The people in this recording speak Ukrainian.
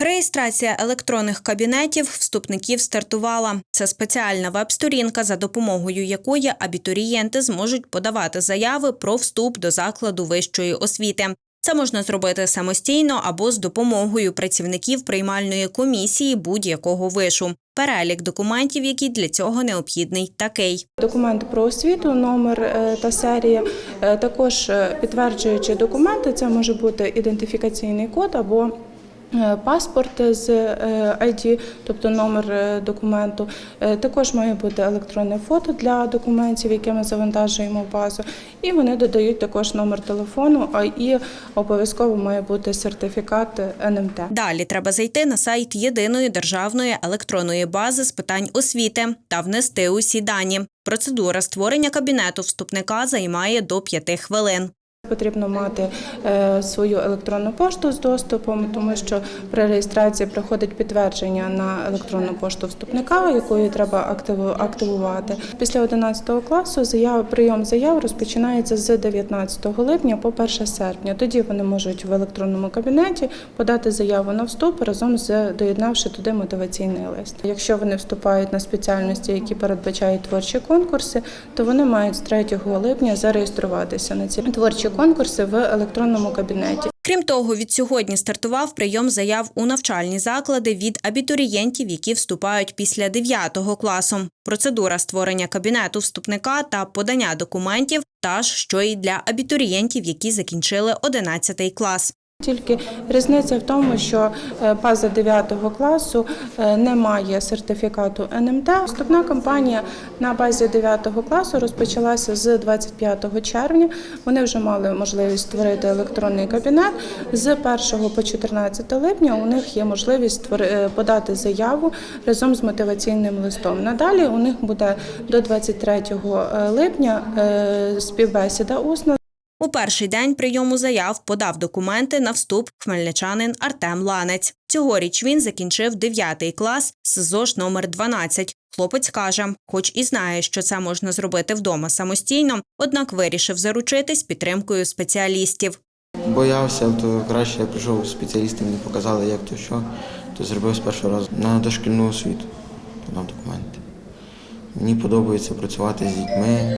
Реєстрація електронних кабінетів вступників стартувала. Це спеціальна веб-сторінка, за допомогою якої абітурієнти зможуть подавати заяви про вступ до закладу вищої освіти. Це можна зробити самостійно або з допомогою працівників приймальної комісії будь-якого вишу. Перелік документів, які для цього необхідний, такий. Документи про освіту, номер е, та серія. Е, Також е, підтверджуючи документи, це може бути ідентифікаційний код або паспорт з е, ID, тобто номер е, документу. Е, Також має бути електронне фото для документів, які ми завантажуємо в базу. І вони додають також номер телефону, а і обов'язково має бути сертифікат НМТ. Далі треба зайти на сайт єдиної державної електронної бази з питань освіти та внести усі дані. Процедура створення кабінету вступника займає до п'яти хвилин. Потрібно мати е, свою електронну пошту з доступом, тому що при реєстрації приходить підтвердження на електронну пошту вступника, якою треба активу- активувати. Після 11 класу заява прийом заяв розпочинається з 19 липня по 1 серпня. Тоді вони можуть в електронному кабінеті подати заяву на вступ разом з доєднавши туди мотиваційний лист. Якщо вони вступають на спеціальності, які передбачають творчі конкурси, то вони мають з 3 липня зареєструватися на ці творчі конкурси в електронному кабінеті. Крім того, від сьогодні стартував прийом заяв у навчальні заклади від абітурієнтів, які вступають після 9 класу. Процедура створення кабінету вступника та подання документів та ж, що і для абітурієнтів, які закінчили 11 клас. Тільки різниця в тому, що е, база 9 класу е, не має сертифікату НМТ. Вступна кампанія на базі 9 класу розпочалася з 25 червня. Вони вже мали можливість створити електронний кабінет. З 1 по 14 липня у них є можливість е, подати заяву разом з мотиваційним листом. Надалі у них буде до 23 липня співбесіда усна У перший день прийому заяв подав документи на вступ хмельничанин Артем Ланець. Цьогоріч він закінчив 9 клас з ЗОЖ номер 12. Хлопець каже, хоч і знає, що це можна зробити вдома самостійно, однак вирішив заручитись підтримкою спеціалістів. Боявся, то краще я прийшов спеціалісти, мені показали, як то що, то зробив з першого разу на дошкільну освіту, подав документи. Мені подобається працювати з дітьми,